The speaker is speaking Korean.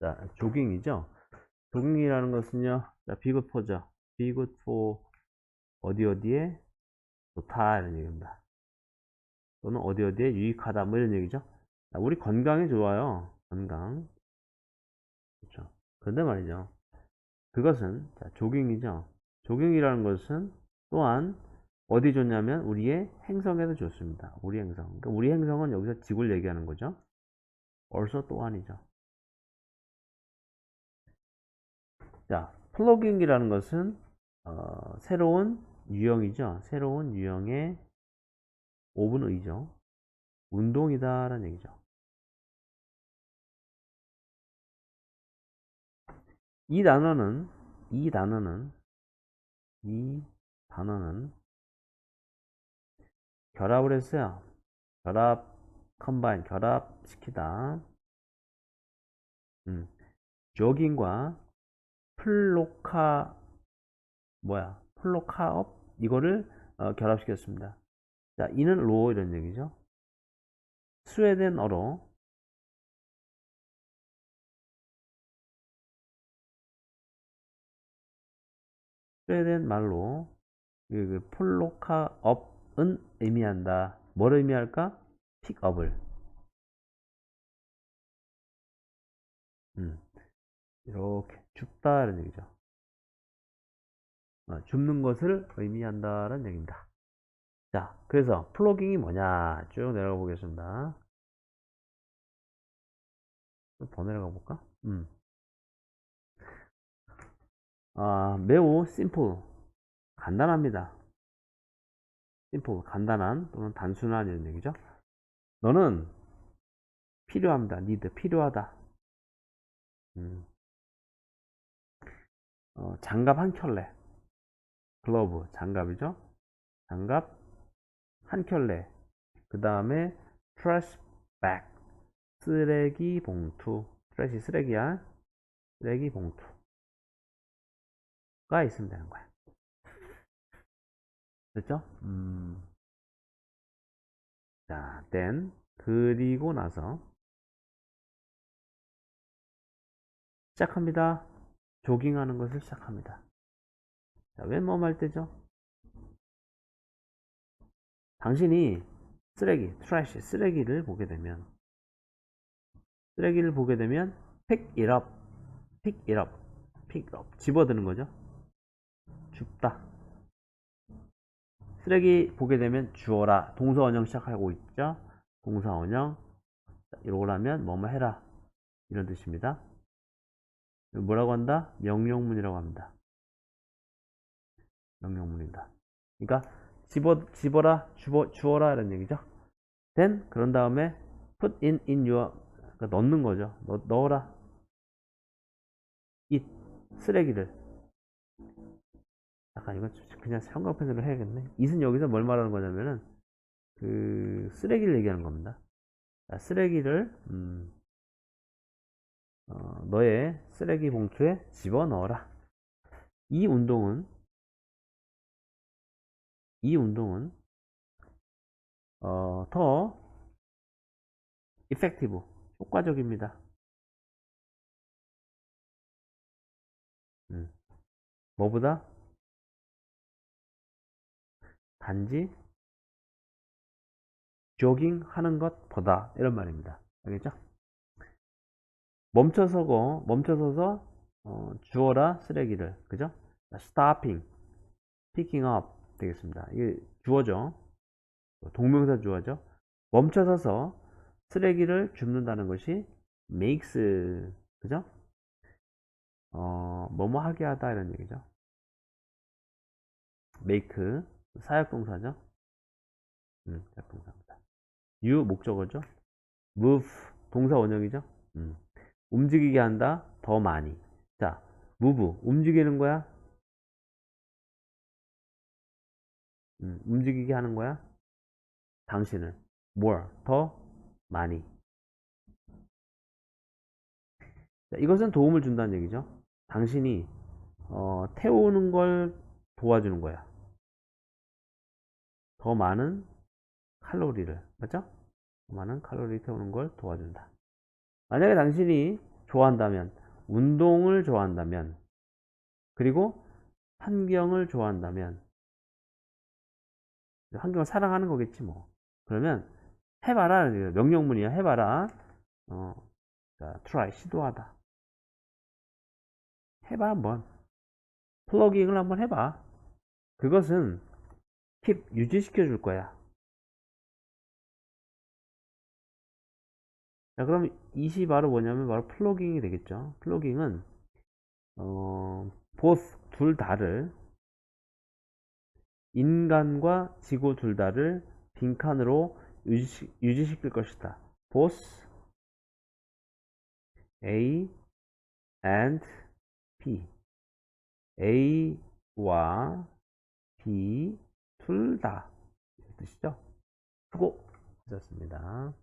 자, 조깅이죠. 조깅이라는 것은요. 자, 비굿 포죠. 비굿 포 어디 어디에 좋다 이런 얘기입니다. 또는 어디 어디에 유익하다 뭐 이런 얘기죠. 자, 우리 건강에 좋아요. 건강. 그렇죠. 그런데 말이죠. 그것은 자, 조깅이죠. 조깅이라는 것은 또한 어디 좋냐면 우리의 행성에도 좋습니다. 우리 행성. 그러니까 우리 행성은 여기서 지구를 얘기하는 거죠. also 또한이죠. 자, 플러깅이라는 것은 어, 새로운 유형이죠. 새로운 유형의 오분의죠. 운동이다라는 얘기죠. 이 단어는 이 단어는 이 단어는 결합을 했어요. 결합 컴바인 결합시키다. 음. 조깅과 플로카 뭐야? 플로카업 이거를 어, 결합시켰습니다. 자, 이는 로 이런 얘기죠. 스웨덴어로 스웨덴 말로 그, 그 플로카업은 의미한다. 뭘 의미할까? 픽업을. 음, 이렇게 줍다 이런 얘기죠. 어, 줍는 것을 의미한다는 얘기입니다. 자, 그래서 플로깅이 뭐냐 쭉 내려가 보겠습니다. 좀더 내려가 볼까? 음. 아, 매우 심플, 간단합니다. 심플, 간단한 또는 단순한 이런 얘기죠. 너는 필요합니다. need, 필요하다. 음. 어, 장갑 한 켤레. 글러브, 장갑이죠. 장갑 한 켤레. 그 다음에 trash bag. 쓰레기 봉투. 트래시 쓰레기야. 쓰레기 봉투가 있으면 되는 거야. 됐죠? 음. 자, then 그리고 나서 시작합니다. 조깅하는 것을 시작합니다. 자, 웬몸 할 때죠? 당신이 쓰레기, 트래시, 쓰레기를 보게 되면 쓰레기를 보게 되면 pick it up, pick it up, pick up 집어드는 거죠. 줍다. 쓰레기 보게 되면 주어라. 동사 원형 시작하고 있죠. 동사 원형. 이걸 하면 뭐뭐 해라. 이런 뜻입니다. 뭐라고 한다? 명령문이라고 합니다. 명령문이다. 그러니까 집어 집어라, 주어 주어라 이런 얘기죠. then 그런 다음에 put in in your 그러니까 넣는 거죠. 넣, 넣어라. 이 쓰레기를 약간 이건 그냥 형광펜으로 해야겠네. it은 여기서 뭘 말하는 거냐면은 그 쓰레기를 얘기하는 겁니다. 자, 쓰레기를 음, 어, 너의 쓰레기 봉투에 집어넣어라. 이 운동은 이 운동은 어, 더 effective, 효과적입니다. 음. 뭐보다? 단지 조깅 하는 것보다 이런 말입니다. 알겠죠? 멈춰서고 멈춰서서 어, 주어라 쓰레기를 그죠? stopping, picking up 되겠습니다. 이게 주어죠. 동명사 주어죠. 멈춰서서 쓰레기를 줍는다는 것이 makes 그죠? 어, 뭐뭐 하게 하다 이런 얘기죠. make 사역동사죠. 음, 사역동사입니다. you 목적어죠. move 동사 원형이죠. 음, 움직이게 한다 더 많이. 자, move 움직이는 거야. 음, 움직이게 하는 거야. 당신을 more 더 많이. 자, 이것은 도움을 준다는 얘기죠. 당신이 어, 태우는 걸 도와주는 거야. 더 많은 칼로리를 맞죠? 더 많은 칼로리 태우는 걸 도와준다. 만약에 당신이 좋아한다면, 운동을 좋아한다면, 그리고 환경을 좋아한다면, 환경을 사랑하는 거겠지 뭐. 그러면 해봐라. 명령문이야. 해봐라. 어, 자, try 시도하다. 해봐 한번. 플러깅을 한번 해봐. 그것은 keep 유지시켜 줄 거야. 자, 그럼 이시 바로 뭐냐면 바로 플러깅이 되겠죠. 플러깅은 어, both 둘 다를 인간과 지구 둘 다를 빈칸으로 유지, 유지시킬 것이다. both A and B A와 B 둘 다. 뜻이죠? 수고 하셨습니다.